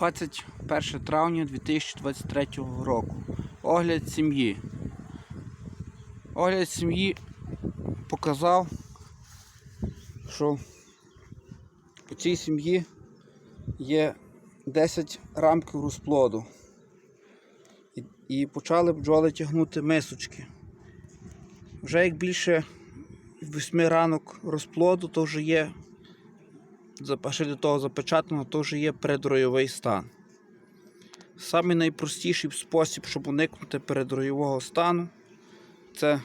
21 травня 2023 року. Огляд сім'ї. Огляд сім'ї показав, що у цій сім'ї є 10 рамків розплоду. І, почали бджоли тягнути мисочки. Вже як більше 8 ранок розплоду, то вже є ще до того запечатано, то вже є передроєвий стан. Самий найпростіший спосіб, щоб уникнути передроєвого стану, це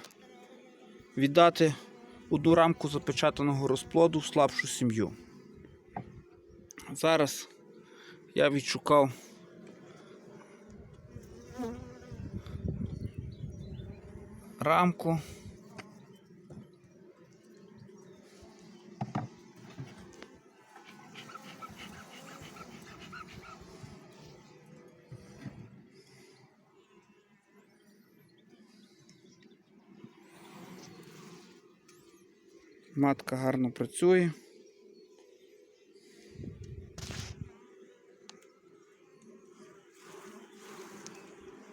віддати одну рамку запечатаного розплоду в слабшу сім'ю. Зараз я відшукав рамку. Матка гарно працює.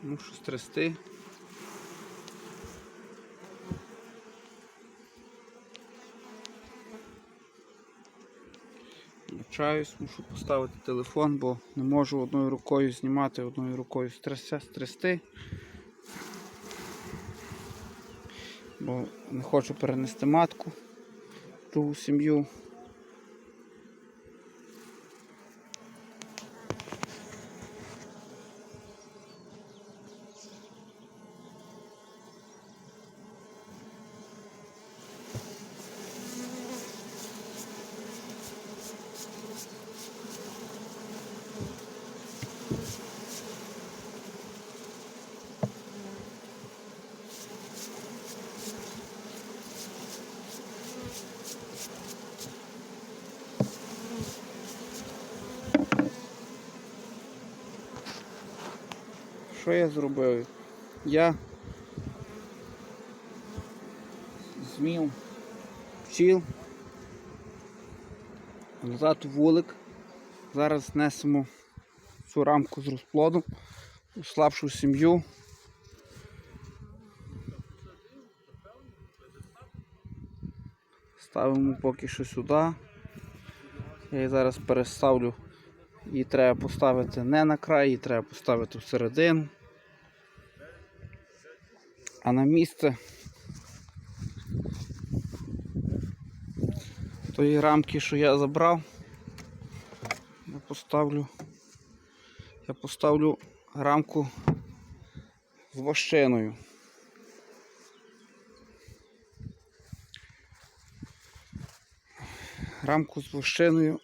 Мушу стрясти. Навчаюсь, мушу поставити телефон, бо не можу одною рукою знімати, одною рукою стрясти. стрясти. Бо не хочу перенести матку другу сім'ю. Що я зробив? Я змів пчіл назад вулик. Зараз знесемо цю рамку з розплодом у слабшу сім'ю. Ставимо поки що сюди. Я її зараз переставлю. Її треба поставити не на край, її треба поставити всередину. А на місце тої рамки, що я забрав, я поставлю, я поставлю рамку з вощиною. Рамку з вощиною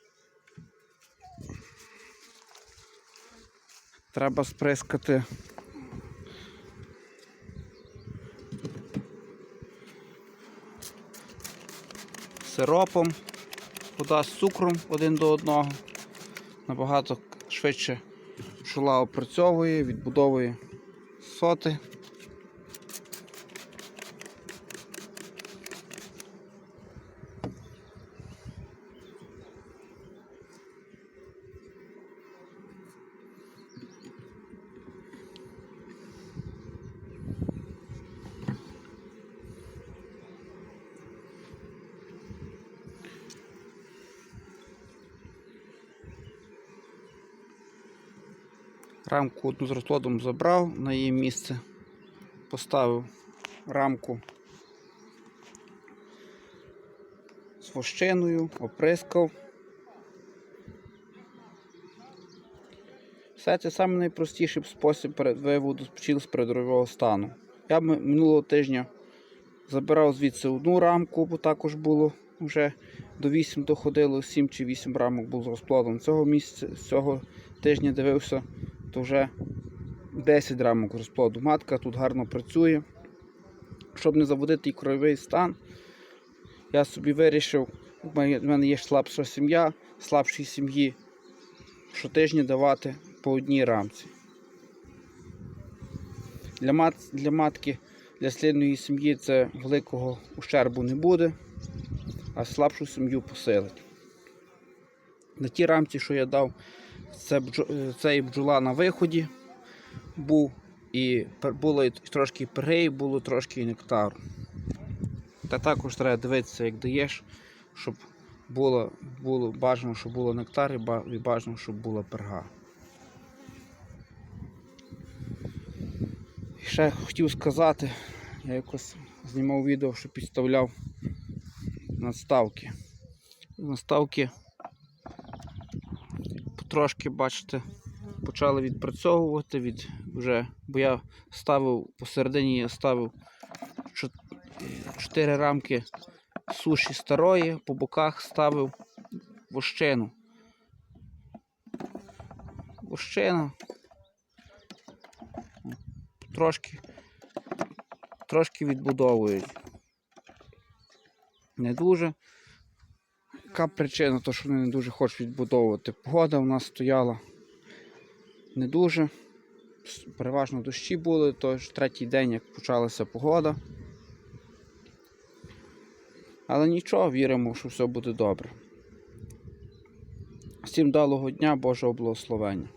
треба сприскати сиропом, вода з цукром один до одного. Набагато швидше шула опрацьовує, відбудовує соти. Рамку одну з розплодом забрав на її місце, поставив рамку з вощиною, оприскав. Все це саме найпростіший спосіб виводу пчіл з передрового стану. Я минулого тижня забирав звідси одну рамку, бо також було вже до 8 доходило, 7 чи 8 рамок було з розплодом. Цього місяця, цього тижня дивився, то вже 10 рамок розплоду. Матка тут гарно працює. Щоб не заводити і кровий стан, я собі вирішив, в мене є слабша сім'я, слабшій сім'ї щотижня давати по одній рамці. Для, мат, для матки, для слідної сім'ї це великого ущербу не буде, а слабшу сім'ю посилить. На тій рамці, що я дав, це, е, цей бджола на виході був, і було трошки перей, було трошки нектару. Та також треба дивитися, як даєш, щоб було, було бажано, щоб було нектар і бажано, щоб була перга. І ще хотів сказати, я якось знімав відео, що підставляв надставки. Наставки потрошки, бачите, почали відпрацьовувати від вже, бо я ставив посередині я ставив 4 рамки суші старої, по боках ставив вощину. Вощина. Трошки, трошки відбудовують. Не дуже. Яка причина, то що вони не дуже хочуть відбудовувати. Погода у нас стояла не дуже. Переважно дощі були, тож третій день, як почалася погода. Але нічого, віримо, що все буде добре. Всім далого дня, Божого благословення.